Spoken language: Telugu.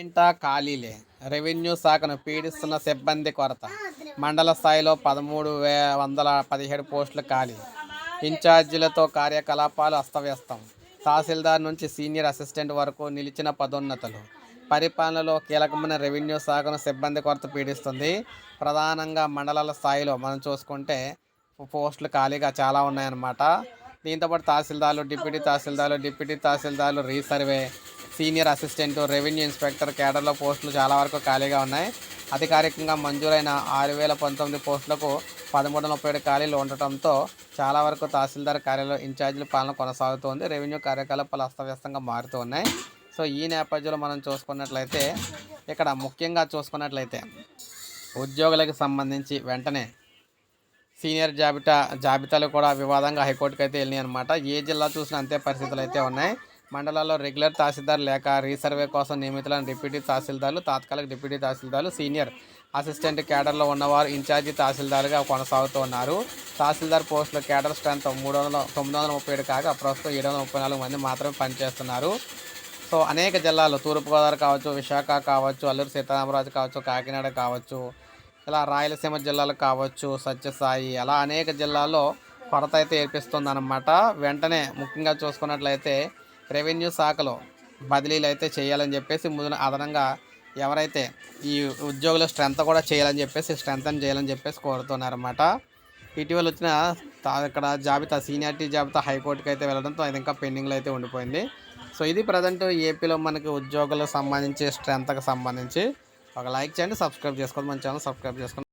ఇంటా ఖాళీలే. రెవెన్యూ శాఖను పీడిస్తున్న సిబ్బంది కొరత. మండల స్థాయిలో పదమూడు వే వందల పదిహేడు పోస్టులు ఖాళీ. ఇన్ఛార్జీలతో కార్యకలాపాలు అస్తవ్యస్తం. తహసీల్దార్ నుంచి సీనియర్ అసిస్టెంట్ వరకు నిలిచిన పదోన్నతులు. పరిపాలనలో కీలకమైన రెవెన్యూ శాఖను సిబ్బంది కొరత పీడిస్తుంది. ప్రధానంగా మండలాల స్థాయిలో మనం చూసుకుంటే పోస్టులు ఖాళీగా చాలా ఉన్నాయన్నమాట. దీంతోపాటు తహసీల్దార్లు డిప్యూటీ తహసీల్దార్లు deputy తహసీల్దార్లు resurvey senior assistant revenue inspector కేడర్లో పోస్టులు చాలా వరకు ఖాళీగా ఉన్నాయి. అధికారికంగా మంజూరైన ఆరు వేల పంతొమ్మిది పోస్టులకు పదమూడు వందల ముప్పై ఏడు ఖాళీలు ఉండటంతో చాలా వరకు తహసీల్దార్ కార్యాలయం ఇన్ఛార్జీల పాలన కొనసాగుతోంది. రెవెన్యూ కార్యకలాపాలు అస్తవ్యస్తంగా మారుతూ ఉన్నాయి. సో ఈ నేపథ్యంలో మనం చూసుకున్నట్లయితే ఇక్కడ ముఖ్యంగా చూసుకున్నట్లయితే ఉద్యోగులకు సంబంధించి వెంటనే సీనియర్ జాబితా జాబితాలు కూడా వివాదంగా హైకోర్టుకి అయితే వెళ్ళినాయి అనమాట ఏ జిల్లా చూసినా అంతే పరిస్థితులు అయితే ఉన్నాయి. మండలాల్లో రెగ్యులర్ తహసీల్దార్ లేక రీసర్వే కోసం నియమితులైన డిప్యూటీ తహసీల్దార్లు తాత్కాలిక డిప్యూటీ తహసీల్దార్లు సీనియర్ అసిస్టెంట్ కేడర్లో ఉన్నవారు ఇన్ఛార్జి తహసీల్దార్గా కొనసాగుతూ ఉన్నారు తహసీల్దార్ పోస్టుల కేడర్ స్ట్రెంత్ మూడు వందల తొమ్మిది వందల ముప్పై ఏడు కాగా ప్రస్తుతం ఏడు వందల ముప్పై నాలుగు మంది మాత్రమే పనిచేస్తున్నారు. సో అనేక జిల్లాలు తూర్పుగోదావరి కావచ్చు విశాఖ కావచ్చు అల్లూరు సీతారామరాజు కావచ్చు కాకినాడ కావచ్చు ఇలా రాయలసీమ జిల్లాలు కావచ్చు సత్యసాయి అలా అనేక జిల్లాల్లో కొరత అయితే ఏర్పిస్తుందన్నమాట. వెంటనే ముఖ్యంగా చూసుకున్నట్లయితే రెవెన్యూ శాఖలో బదిలీలు అయితే చేయాలని చెప్పేసి ముందు అదనంగా ఎవరైతే ఈ ఉద్యోగుల స్ట్రెంత్ కూడా చేయాలని చెప్పేసి స్ట్రెంత్ చేయాలని చెప్పేసి కోరుతున్నారన్నమాట. ఇటీవల వచ్చిన తా- ఇక్కడ జాబితా సీనియారిటీ జాబితా హైకోర్టుకి అయితే వెళ్ళడంతో అది ఇంకా పెండింగ్లో అయితే ఉండిపోయింది. సో ఇది ప్రజెంట్ ఏపీలో మనకి ఉద్యోగులకు సంబంధించి స్ట్రెంత్కి సంబంధించి. ఒక లైక్ చేయండి సబ్స్క్రైబ్ చేసుకోండి మన ఛానల్ సబ్స్క్రైబ్ చేసుకోండి.